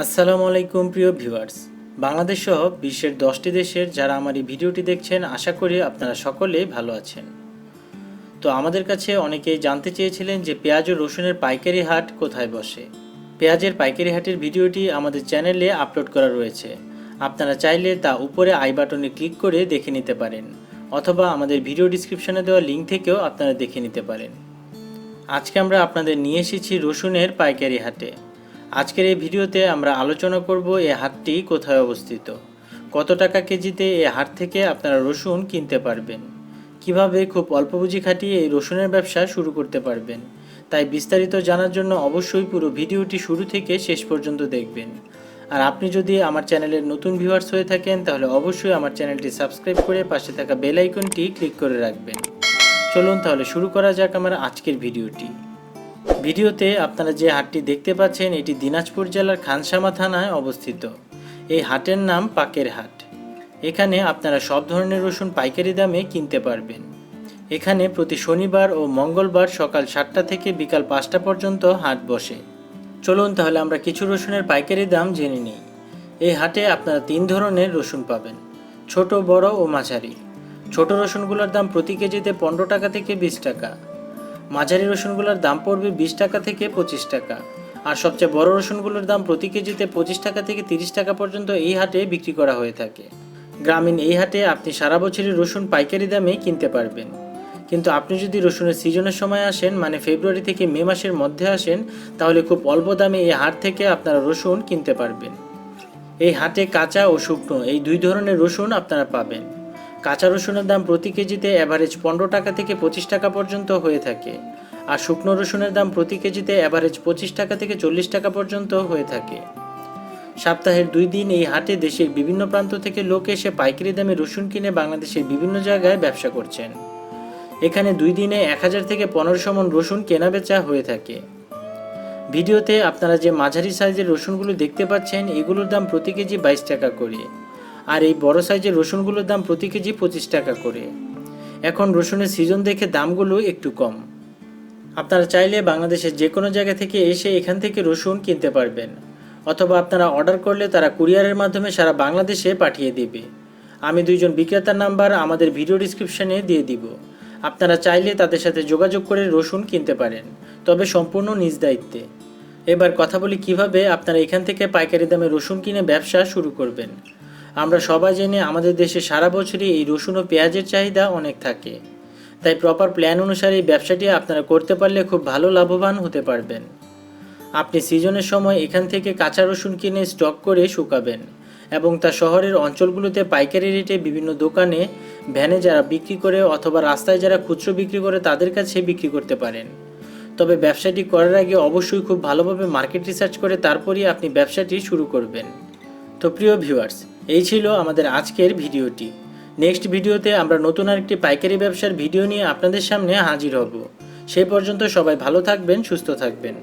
আসসালামু আলাইকুম প্রিয় ভিউয়ার্স। বাংলাদেশ সহ বিশ্বের দশটি দেশের যারা আমার এই ভিডিওটি দেখছেন, আশা করি আপনারা সকলেই ভালো আছেন। তো আমাদের কাছে অনেকেই জানতে চেয়েছিলেন যে পেঁয়াজ ও রসুনের পাইকারি হাট কোথায় বসে। পেঁয়াজের পাইকারি হাটের ভিডিওটি আমাদের চ্যানেলে আপলোড করা রয়েছে। আপনারা চাইলে তা উপরে আই বাটনে ক্লিক করে দেখে নিতে পারেন, অথবা আমাদের ভিডিও ডিসক্রিপশনে দেওয়া লিঙ্ক থেকেও আপনারা দেখে নিতে পারেন। আজকে আমরা আপনাদের নিয়ে এসেছি রসুনের পাইকারি হাটে। আজকের এই ভিডিওতে আমরা আলোচনা করব এই হাটটি কোথায় অবস্থিত। কত টাকা কেজিতে এই হাট থেকে আপনারা রসুন কিনতে পারবেন? কীভাবে খুব অল্প পুঁজি খাটিয়ে এই রসুনের ব্যবসা শুরু করতে পারবেন? তাই বিস্তারিত জানার জন্য অবশ্যই পুরো ভিডিওটি শুরু থেকে শেষ পর্যন্ত দেখবেন। আর আপনি যদি আমার চ্যানেলের নতুন ভিউয়ার্স হয়ে থাকেন, তাহলে অবশ্যই আমার চ্যানেলটি সাবস্ক্রাইব করে পাশে থাকা বেল আইকনটি ক্লিক করে রাখবেন। চলুন তাহলে শুরু করা যাক আমার আজকের ভিডিওটি। ভিডিওতে আপনারা যে হাটটি দেখতে পাচ্ছেন, এটি দিনাজপুর জেলার খানসামা থানায় অবস্থিত। এই হাটের নাম পাকের হাট। এখানে আপনারা সব ধরনের রসুন পাইকারি দামে কিনতে পারবেন। এখানে প্রতি শনিবার ও মঙ্গলবার সকাল সাতটা থেকে বিকাল পাঁচটা পর্যন্ত হাট বসে। চলুন তাহলে আমরা কিছু রসুনের পাইকারি দাম জেনে নিই। এই হাটে আপনারা তিন ধরনের রসুন পাবেন, ছোট, বড় ও মাঝারি। ছোট রসুনগুলোর দাম প্রতি কেজিতে পনেরো টাকা থেকে বিশ টাকা। মাঝারি রসুনগুলোর দাম পড়বে বিশ টাকা থেকে পঁচিশ টাকা। আর সবচেয়ে বড় রসুনগুলোর দাম প্রতি কেজিতে পঁচিশ টাকা থেকে তিরিশ টাকা পর্যন্ত এই হাটে বিক্রি করা হয়ে থাকে। গ্রামীণ এই হাটে আপনি সারা বছরই রসুন পাইকারি দামে কিনতে পারবেন। কিন্তু আপনি যদি রসুনের সিজনের সময় আসেন মানে ফেব্রুয়ারি থেকে মে মাসের মধ্যে আসেন, তাহলে খুব অল্প দামে এই হাট থেকে আপনারা রসুন কিনতে পারবেন। এই হাটে কাঁচা ও শুকনো এই দুই ধরনের রসুন আপনারা পাবেন। কাঁচা রসুনের দাম প্রতি কেজিতে অ্যাভারেজ পনেরো টাকা থেকে পঁচিশ টাকা পর্যন্ত হয়ে থাকে আর শুকনো রসুনের দাম প্রতি কেজিতে অ্যাভারেজ পঁচিশ টাকা থেকে চল্লিশ টাকা পর্যন্ত হয়ে থাকে। সপ্তাহের দুই দিন এই হাটে দেশের বিভিন্ন প্রান্ত থেকে লোক এসে পাইকারি দামে রসুন কিনে বাংলাদেশের বিভিন্ন জায়গায় ব্যবসা করছেন। এখানে দুই দিনে এক হাজার থেকে পনেরোশো মন রসুন কেনা বেচা হয়ে থাকে। ভিডিওতে আপনারা যে মাঝারি সাইজের রসুনগুলো দেখতে পাচ্ছেন, এগুলোর দাম প্রতি কেজি বাইশ টাকা করে। আর এই বড় সাইজের রসুনগুলোর দাম প্রতি কেজি পঁচিশ টাকা করে। এখন রসুনের সিজন দেখে দামগুলো একটু কম। আপনারা চাইলে বাংলাদেশের যে কোনো জায়গা থেকে এসে এখান থেকে রসুন কিনতে পারবেন, অথবা আপনারা অর্ডার করলে তারা কুরিয়ারের মাধ্যমে সারা বাংলাদেশে পাঠিয়ে দেবে। আমি দুইজন বিক্রেতার নাম্বার আমাদের ভিডিও ডিসক্রিপশনে দিয়ে দিব। আপনারা চাইলে তাদের সাথে যোগাযোগ করে রসুন কিনতে পারেন, তবে সম্পূর্ণ নিজ দায়িত্বে। এবার কথা বলি কীভাবে আপনারা এখান থেকে পাইকারি দামে রসুন কিনে ব্যবসা শুরু করবেন। আমরা সবাই জেনে আমাদের দেশে সারা বছরই এই রসুন ও পেঁয়াজের চাহিদা অনেক থাকে। তাই প্রপার প্ল্যান অনুসারে এই ব্যবসাটি আপনারা করতে পারলে খুব ভালো লাভবান হতে পারবেন। আপনি সিজনের সময় এখান থেকে কাঁচা রসুন কিনে স্টক করে শুকাবেন এবং তা শহরের অঞ্চলগুলোতে পাইকারি রেটে বিভিন্ন দোকানে, ভ্যানে যারা বিক্রি করে অথবা রাস্তায় যারা খুচরো বিক্রি করে তাদের কাছে বিক্রি করতে পারেন। তবে ব্যবসাটি করার আগে অবশ্যই খুব ভালোভাবে মার্কেট রিসার্চ করে তারপরই আপনি ব্যবসাটি শুরু করবেন। তো প্রিয় ভিউয়ার্স এই ছিল আমাদের আজকের ভিডিওটি। নেক্সট ভিডিওতে আমরা নতুন আরেকটি পাইকারি ব্যবসার ভিডিও নিয়ে আপনাদের সামনে হাজির হব। সেই পর্যন্ত সবাই ভালো থাকবেন, সুস্থ থাকবেন।